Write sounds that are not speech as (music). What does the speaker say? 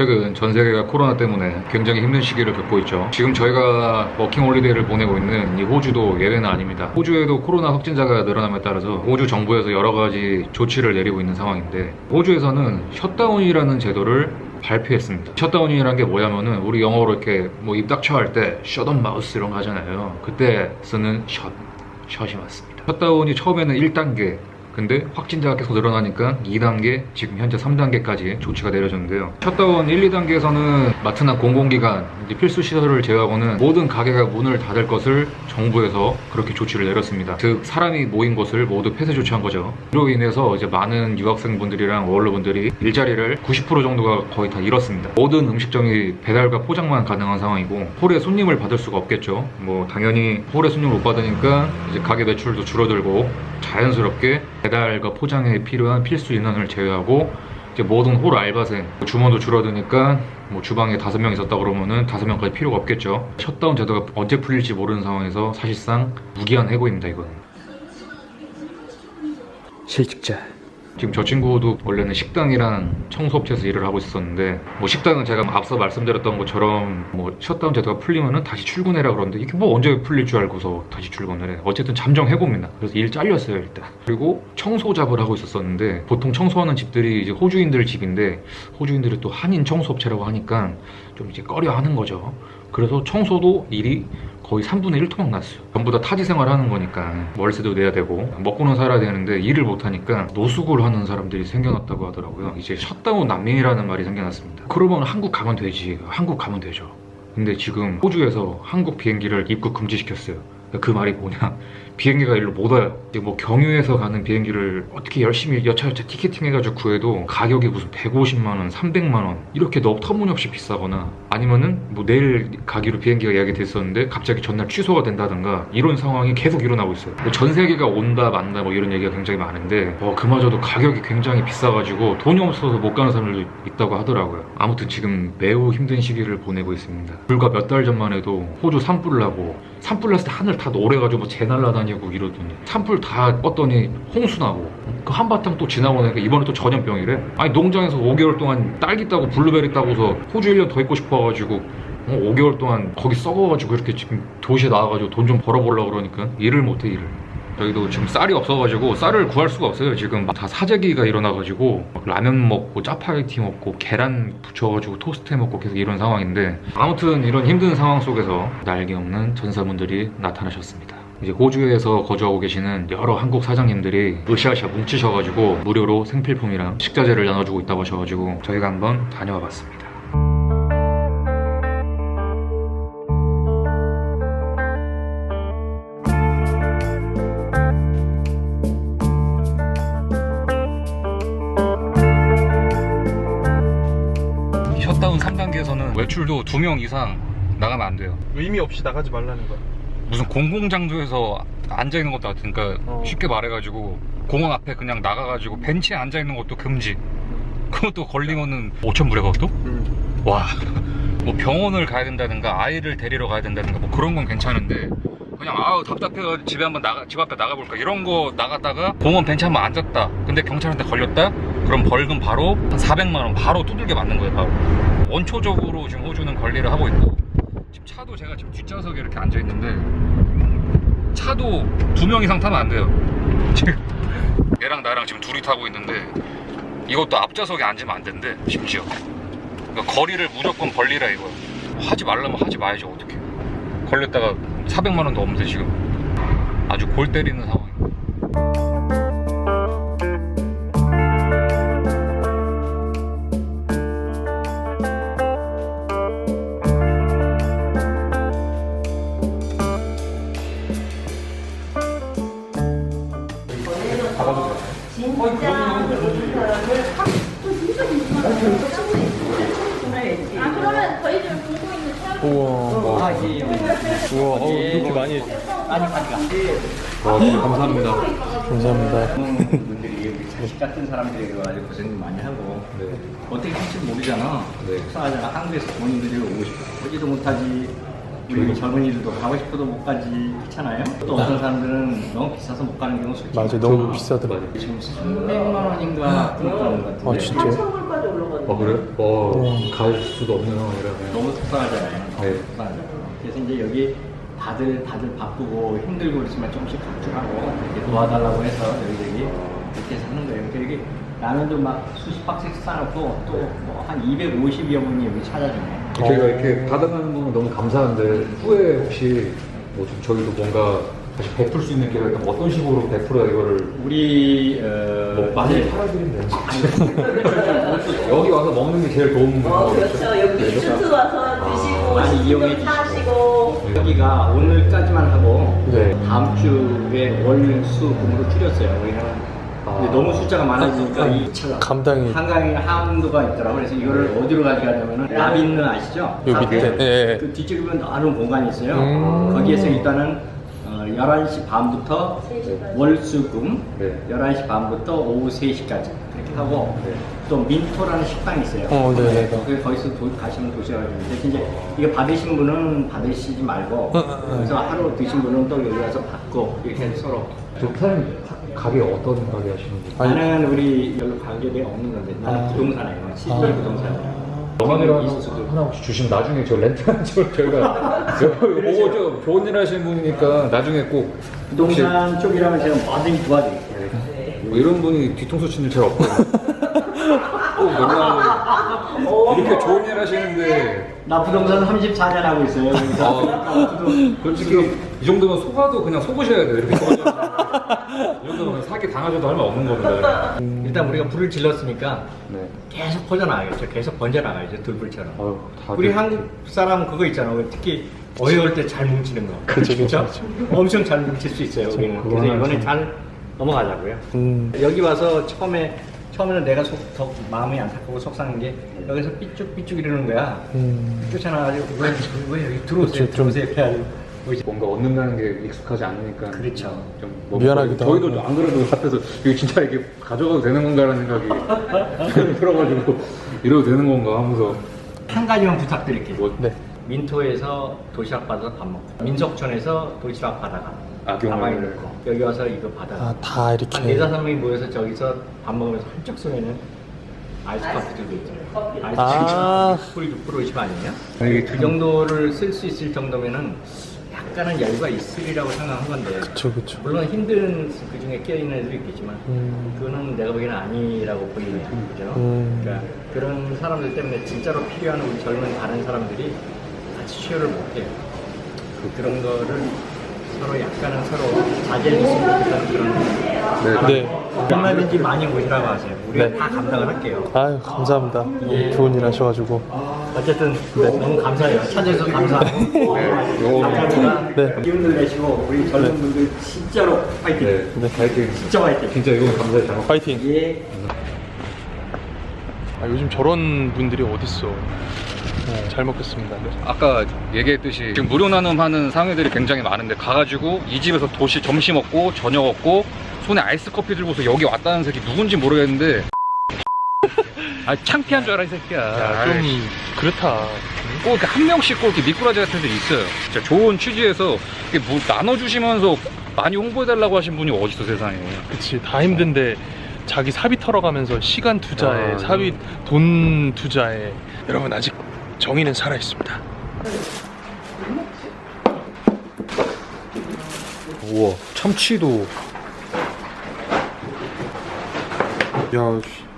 최근 전 세계가 코로나 때문에 굉장히 힘든 시기를 겪고 있죠. 지금 저희가 워킹 홀리데이를 보내고 있는 이 호주도 예외는 아닙니다. 호주에도 코로나 확진자가 늘어남에 따라서 호주 정부에서 여러 가지 조치를 내리고 있는 상황인데 호주에서는 셧다운이라는 제도를 발표했습니다. 셧다운이라는 게 뭐냐면은 우리 영어로 이렇게 뭐 입 닥쳐 할 때 셧온 마우스 이런 거 하잖아요. 그때 쓰는 셧, 셧이 맞습니다. 셧다운이 처음에는 1단계 근데 확진자가 계속 늘어나니까 2단계, 지금 현재 3단계까지 조치가 내려졌는데요. 셧다운 1, 2단계에서는 마트나 공공기관, 필수 시설을 제외하고는 모든 가게가 문을 닫을 것을 정부에서 그렇게 조치를 내렸습니다. 즉 사람이 모인 곳을 모두 폐쇄 조치한 거죠. 이로 인해서 이제 많은 유학생분들이랑 어원러분들이 일자리를 90% 정도가 거의 다 잃었습니다. 모든 음식점이 배달과 포장만 가능한 상황이고 홀에 손님을 받을 수가 없겠죠. 뭐 당연히 홀에 손님을 못 받으니까 이제 가게 매출도 줄어들고 자연스럽게 배달과 포장에 필요한 필수 인원을 제외하고 이제 모든 홀 알바생 주문도 줄어드니까 뭐 주방에 다섯 명 있었다 그러면은 다섯 명까지 필요가 없겠죠. 셧다운 제도가 언제 풀릴지 모르는 상황에서 사실상 무기한 해고입니다 이거는. 실직자 지금 저 친구도 원래는 식당이랑 청소업체에서 일을 하고 있었는데 뭐 식당은 제가 앞서 말씀드렸던 것처럼 뭐 셧다운 제도가 풀리면은 다시 출근해라 그러는데 이게 뭐 언제 풀릴 줄 알고서 다시 출근을 해. 어쨌든 잠정 해고입니다. 그래서 일 잘렸어요 일단. 그리고 청소 잡을 하고 있었었는데 보통 청소하는 집들이 이제 호주인들 집인데 호주인들이 또 한인 청소업체라고 하니까 좀 이제 꺼려 하는 거죠. 그래서 청소도 일이 거의 3분의 1 토막 났어요. 전부 다 타지 생활하는 거니까 월세도 내야 되고 먹고는 살아야 되는데 일을 못 하니까 노숙을 하는 사람들이 생겨났다고 하더라고요. 이제 셧다운 난민이라는 말이 생겨났습니다. 그러면 한국 가면 되지. 한국 가면 되죠. 근데 지금 호주에서 한국 비행기를 입국 금지시켰어요. 그 말이 뭐냐? 비행기가 일로 못 와요. 뭐 경유해서 가는 비행기를 어떻게 열심히 여차여차 티켓팅 해가지고 구해도 가격이 무슨 150만 원, 300만 원 이렇게 너무 터무니없이 비싸거나 아니면은 뭐 내일 가기로 비행기가 예약이 됐었는데 갑자기 전날 취소가 된다든가 이런 상황이 계속 일어나고 있어요. 뭐 전 세계가 온다 만다 뭐 이런 얘기가 굉장히 많은데 어, 그마저도 가격이 굉장히 비싸가지고 돈이 없어서 못 가는 사람들도 있다고 하더라고요. 아무튼 지금 매우 힘든 시기를 보내고 있습니다. 불과 몇 달 전만 해도 호주 산불을 나고 산불 났을 때 하늘 다 노래가지고 재 날라다니 고 이러더니 산불 다 껐더니 홍수 나고 그 한바탕 또 지나고 나니까 이번에 또 전염병이래. 아니 농장에서 5개월 동안 딸기 따고 블루베리 따고서 호주 1년 더 있고 싶어가지고 어, 5개월 동안 거기 썩어가지고 이렇게 지금 도시에 나와가지고 돈 좀 벌어보려고 그러니까 일을 못해 일을. 저희도 지금 쌀이 없어가지고 쌀을 구할 수가 없어요 지금. 다 사재기가 일어나가지고 막 라면 먹고 짜파게티 먹고 계란 부쳐가지고 토스트 해 먹고 계속 이런 상황인데 아무튼 이런 힘든 상황 속에서 날개 없는 전사분들이 나타나셨습니다 이제 호주에서 거주하고 계시는 여러 한국 사장님들이 으쌰으쌰 뭉치셔가지고 무료로 생필품이랑 식자재를 나눠주고 있다고 하셔가지고 저희가 한번 다녀와 봤습니다. 셧다운 3단계에서는 외출도 2명 이상 나가면 안 돼요. 의미 없이 나가지 말라는 거야 무슨 공공장소에서 앉아 있는 것도 같으니까 어. 쉽게 말해가지고 공원 앞에 그냥 나가가지고 벤치에 앉아 있는 것도 금지. 그것도 걸리면은 5천 불에 그것도? 음. 와. (laughs) 뭐 병원을 가야 된다든가 아이를 데리러 가야 된다든가 뭐 그런 건 괜찮은데 그냥 아우 답답해가 집에 한번 나가 집 앞에 나가볼까 이런 거 나갔다가 공원 벤치 한번 앉았다. 근데 경찰한테 걸렸다? 그럼 벌금 바로 한 400만 원 바로 두들겨 맞는 거예요 바로. 원초적으로 지금 호주는 관리를 하고 있고 지금 차도 제가 지금 뒷좌석에 이렇게 앉아 있는데 차도 두 명 이상 타면 안 돼요. 지금 얘랑 나랑 지금 둘이 타고 있는데 이것도 앞좌석에 앉으면 안 된대 심지어. 그러니까 거리를 무조건 벌리라 이거야. 하지 말라면 하지 마야지 어떻게. 걸렸다가 400만 원도 없는데 지금 아주 골 때리는 상황. 아 그러면 저희 좀 보고 있는 사람 우와 아, 예, 예. 우와 어, 이렇게 많이 아니, 아니가. 와, 감사합니다. 감사합니다 분들이 여기 (laughs) 자식 같은 사람들이 와가지고 고생 많이 하고 어떻게 할지 모르잖아. 네. 속상하잖아. 한국에서 본인들이 오고 싶어. 오지도 못하지. 우리 젊은이들도 가고 싶어도 못 가지 그렇잖아요. 또 어떤 사람들은 너무 비싸서 못 가는 경우 솔직히 맞아, 너무 비싸더라고. 지금 300만 원인가 그런 것 같은데 아, 진짜? 서울까지 올라가는 어 그래? 어갈 수도 없는 상황이라면 너무 속상하잖아요. 너무 네. 속상하잖아요. 그래서 이제 여기 다들 다들 바쁘고 힘들고 그렇지만 조금씩 각출하고 이렇게 도와달라고 해서 여기저기 이렇게 해서 하는 거예요. 그러니까 여기 라면도 막 수십 박스씩 싸놓고 또뭐한 250여 분이 여기 찾아주네. 저희가 이렇게 받아가는 거는 너무 감사한데 후에 혹시 뭐 좀 저희도 뭔가 다시 베풀 수 있는 기회가 있다면 어떤 식으로 베풀어 이거를 우리 어, 뭐 많이 이제 팔아드리면 (laughs) 여기 와서 먹는 게 제일 도움 어, 되는 그렇죠. 여기 슈트 와서 드시고 많이 이용해 주시고. 사시고 여기가 오늘까지만 하고 네. 다음 주에 월수금으로 줄였어요. 우리는 근데 너무 숫자가 많아지니까 이 차가 감당이- 한강에 항도가 있더라고. 그래서 이거를 어디로 가져가냐면은 라빈느 아시죠? 요? 밑에. 예, 예. 그 뒤쪽에 보면 나는 공간이 있어요. 음. 거기에서 일단은 어, 11시 반부터 월수금, 네. 11시 반부터 오후 3시까지 그렇게 하고 네. 또 민토라는 식당이 있어요. 어, 네, 네, 네. 거기 거기서 도- 가시면 도시락을 주는데 대신 이제 이거 받으신 분은 받으시지 말고 어, 어, 어. 그래서 하루 드신 분은 또 여기 와서 받고 이렇게 해서 서로 저 사장님 가게 어떤 가게 하시는지. 나는 우리 여기 관계가 없는 건데 나는 아. 부동산이에요. 시리 아. 부동산이에요. 영화이라도 이수도. 하나 혹시 주시면 나중에 저 렌트 한 저, 저희가 (laughs) 보고 저 좋은 일 하시는 분이니까 나중에 꼭 혹시 부동산 쪽이라면 제가 뭐든지 도와드릴게요. 뭐 이런 분이 뒤통수 치는 일 잘 없거든요 (laughs) 꼭 놀라워 이렇게 좋은 일 하시는데 나 부동산 34년 하고 있어요. 그래서 아, 솔직히 이 정도면 속아도 그냥 속으셔야 돼요 이렇게 속아도 이 정도면 사기 당하셔도 얼마 없는 겁니다 일단 우리가 불을 질렀으니까 네. 계속 퍼져나가겠죠. 계속 번져나가야죠. 들불처럼. 아유, 다들 우리 한국 사람 그거 있잖아. 특히 어려울 때 잘 뭉치는 거. 그쵸, 진짜? 그쵸. 엄청 잘 뭉칠 수 있어요. 우리는. 그래서 그거는 이번에 참- 잘 넘어가자고요. 음. 여기 와서 처음에 처음에는 내가 속, 더 마음이 안타깝고 속상한 게 여기서 삐쭉삐쭉 이러는 거야. 음. 쫓아나가지고 왜, 왜 여기 들어오세요? 좀- 들어오세요? 하고 이제 뭔가 얻는다는 게 익숙하지 않으니까 그렇죠. 좀 뭐- 미안하기도 저희도 하고. 안 그래도 앞에서 이거 진짜 이게 가져가도 되는 건가라는 생각이 (laughs) 들어가지고 이러도 되는 건가 하면서 한 가지만 부탁드릴게요. 뭐 네. 민토에서 도시락 받아서 밥 먹고 민속촌에서 도시락 받아가 악용을- 가방에 넣고 여기 와서 이거 받아가 아, 다한 이렇게. 네다섯 명이 모여서 저기서 밥 먹으면서 한쪽 손에는 아이스 커피 들고 있잖아요 아이스 아. 커피 6% 20 아니냐? 이게 그 정도를 쓸 수 있을 정도면은 약간은 여유가 있으리라고 생각한 건데 그쵸, 그쵸. 물론 힘든 그 중에 깨어있는 애도 있겠지만 음. 그거는 내가 보기에는 아니라고 보이네요 그죠? 음. 그러니까 그런 사람들 때문에 진짜로 필요한 우리 젊은 다른 사람들이 같이 치유를 못해요 그 그런 거를 서로 약간은 서로 자제해 줬으면 좋겠다는 그런 네. 얼마든지 많이 오시라고 하세요 우리가 네. 다 감당을 할게요 아유, 감사합니다. 예. 좋은 일 하셔가지고. 어쨌든 너무 감사해요 찾아주셔서 감사하고 네. 감사합니다 네. 기운을 내시고 우리 젊은 분들 진짜로 파이팅 네, 네. 파이팅 진짜 파이팅 진짜 잘먹 파이팅. 예. 아, 요즘 저런 분들이 어딨어. 네, 잘 먹겠습니다. 아까 얘기했듯이 지금 무료 나눔하는 상회들이 굉장히 많은데 가가지고 이 집에서 도시 점심 먹고 저녁 먹고 손에 아이스 커피 들고서 여기 왔다는 새끼 누군지 모르겠는데 (laughs) 아 창피한 줄 알아 이 새끼야 야, 좀 그렇다. 꼭 이렇게 한 명씩 꼭 이렇게 미꾸라지 같은 애들이 있어요 진짜 좋은 취지에서 이렇게 뭐 나눠주시면서 많이 홍보해달라고 하신 분이 어딨어 세상에 그치, 다 힘든데 자기 사비 털어가면서 시간 투자에, 아, 사비 돈 투자에. 여러분, 아직 정의는 살아있습니다. 우와 참치도 야, 씨.